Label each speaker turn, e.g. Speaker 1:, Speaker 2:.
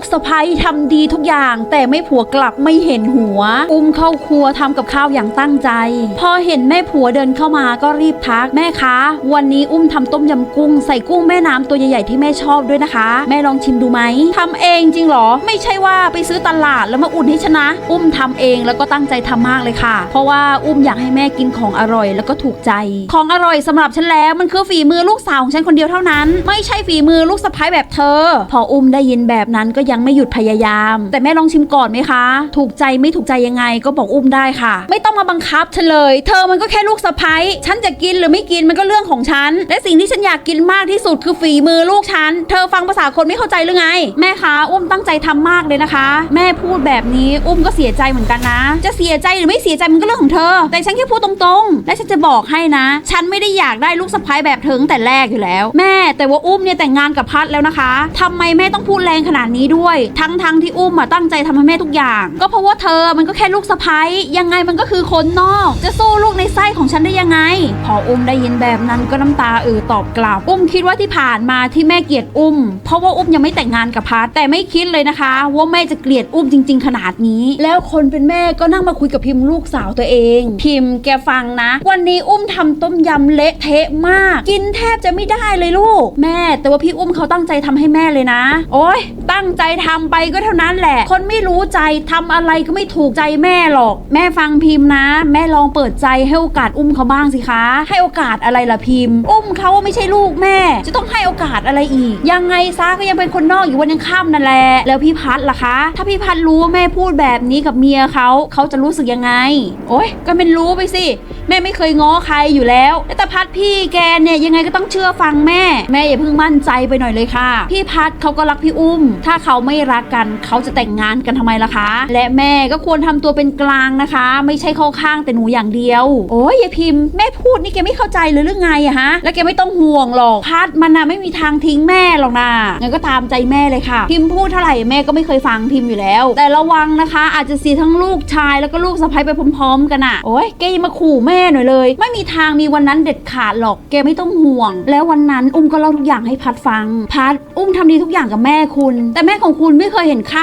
Speaker 1: กสะพ้ยทำดีทุกอย่าง แต่ไม่ผัวกลับไม่เห็นหัว อุ้มเข้าครัวทำกับข้าวอย่างตั้งใจ พอเห็นแม่ผัวเดินเข้ามาก็รีบทักแม่คะ วันนี้อุ้มทำต้มยำกุ้ง ใส่กุ้งแม่น้ำตัวใหญ่ๆที่แม่ชอบด้วยนะคะ แม่ลองชิมดูไหมทำเองจริงหรอ ไม่ใช่ว่าไปซื้อตลาดแล้วมาอุ่นให้ชนะ อุ้มทำเองแล้วก็ตั้งใจทำมากเลยค่ะ เพราะว่าอุ้มอยากให้แม่กินของอร่อยแล้วก็ถูกใจ ของอร่อยสำหรับฉันแล้วมันคือฝีมือลูกสาวของฉันคนเดียวเท่านั้น ไม่ใช่ฝีมือลูกสะใภ้แบบเธอ พออุ้มได้ยินแบบนั้นก็ยังไม่หยุดพยายาม แต่แม่ลองชิมก่อนไหมคะ ถูกใจไม่ถูกใจยังไงก็บอกอุ้มได้ค่ะ ไม่ต้องมาบังคับฉันเลย เธอมันก็แค่ลูกสะใภ้ฉันจะกินหรือไม่กินมันก็เรื่องของฉัน และสิ่งที่ฉันอยากกินมากที่สุดคือฝีมือลูกฉัน เธอฟังภาษาคนไม่เข้าใจหรือไง แม่คะอุ้มตั้งใจทำมากเลยนะคะ แม่พูดแบบนี้อุ้มก็เสียใจเหมือนกันนะ จะเสียใจหรือไม่เสียใจมันก็เรื่องของเธอ แต่ฉันแค่พูดตรงๆ และฉันจะบอกให้นะ ฉันไม่ได้อยากได้ลูกสะใภ้แบบเธอตั้งแต่แรกอยู่แล้ว แม่แต่ว่าอุ้มเนี่ยแต่งงานกับพัดแล้วนะคะทำไมแม่ต้องพูดแรงขนาดนี้ด้วยทั้งๆที่อุ้มมาตั้งใจทำให้แม่ทุกอย่าง ก็เพราะว่าเธอมันก็แค่ลูกสะใภ้ยังไงมันก็คือคนนอก จะสู้ลูกในไส้ของฉันได้ยังไง พออุ้มได้ยินแบบนั้นก็น้ำตาเอ่อตอบกลับอุ้มคิดว่าที่ผ่านมาที่แม่เกลียดอุ้ม เพราะว่าอุ้มยังไม่แต่งงานกับพัดแต่ไม่คิดเลยนะคะ ว่าแม่จะเกลียดอุ้มจริง ๆ ขนาดนี้ แล้วคนเป็นแม่ก็นั่งมาคุยกับพิมพ์ลูกสาวตัวเอง พิมพ์แกฟังนะ วันนี้อุ้มทำต้มยำเละเทะมาก กินแทบจะไม่ได้เลยลูก แม่ แต่ว่าพี่อุ้มเขาตั้งใจทำให้แม่เลยนะ โอ๊ยตั้งใจทำไปก็เท่านั้นแหละ คนไม่รู้ใจทำอะไรก็ไม่ถูกใจแม่หรอก แม่ฟังพิมพ์นะ แม่ลองเปิดใจให้โอกาสอุ้มเขาบ้างสิคะ ให้โอกาสอะไรล่ะพิมพ์ อุ้มเขาไม่ใช่ลูกแม่ จะต้องให้โอกาสอะไรอีก ยังไงซะก็ยังเป็นคนนอกอยู่วันยังค่ำนั่นแหละแล้วพี่พัดล่ะคะ ถ้าพี่พัดรู้ว่าแม่พูดแบบนี้กับเมียเขาเขาจะรู้สึกยังไง โอ๊ยก็เป็นรู้ไปสิแม่ไม่เคยง้อใครอยู่แล้วแต่พัดพี่แกเนี่ยยังไงก็ต้องเชื่อฟังแม่ แม่อย่าเพิ่งมั่นใจไปหน่อยเลยค่ะ พี่พัดเขาก็รักพี่อุ้ม ถ้าเขาไม่รักกันเขาจะแต่งงานกันทำไมล่ะคะ และแม่ก็ควรทำตัวเป็นกลางนะคะ ไม่ใช่เข้าข้างแต่หนูอย่างเดียว โอ้ยยายพิมพ์แม่พูดนี่แกไม่เข้าใจเลยหรือไงอะฮะ แล้วแกไม่ต้องห่วงหรอกพัดมันนะไม่มีทางทิ้งแม่หรอกนะงั้นก็ตามใจแม่เลยค่ะ พิมพ์พูดเท่าไหร่แม่ก็ไม่เคยฟังพิมพ์อยู่แล้ว แต่ระวังนะคะ อาจจะเสียทั้งลูกชายแล้วก็ลูกสะใภ้ไปพร้อม ๆ กันอะโอ้ยแกยมาขู่แม่หน่อยเลย ไม่มีทางมีวันนั้นเด็ดขาดหรอกแกไม่ต้องห่วง แล้ววันนั้นอุ้มก็เล่าทุกอย่างให้พัดฟัง พัดอุ้มทำดีทุกอย่างกับแม่คุณ แต่แม่ของคุณไม่เคยเห็นค่า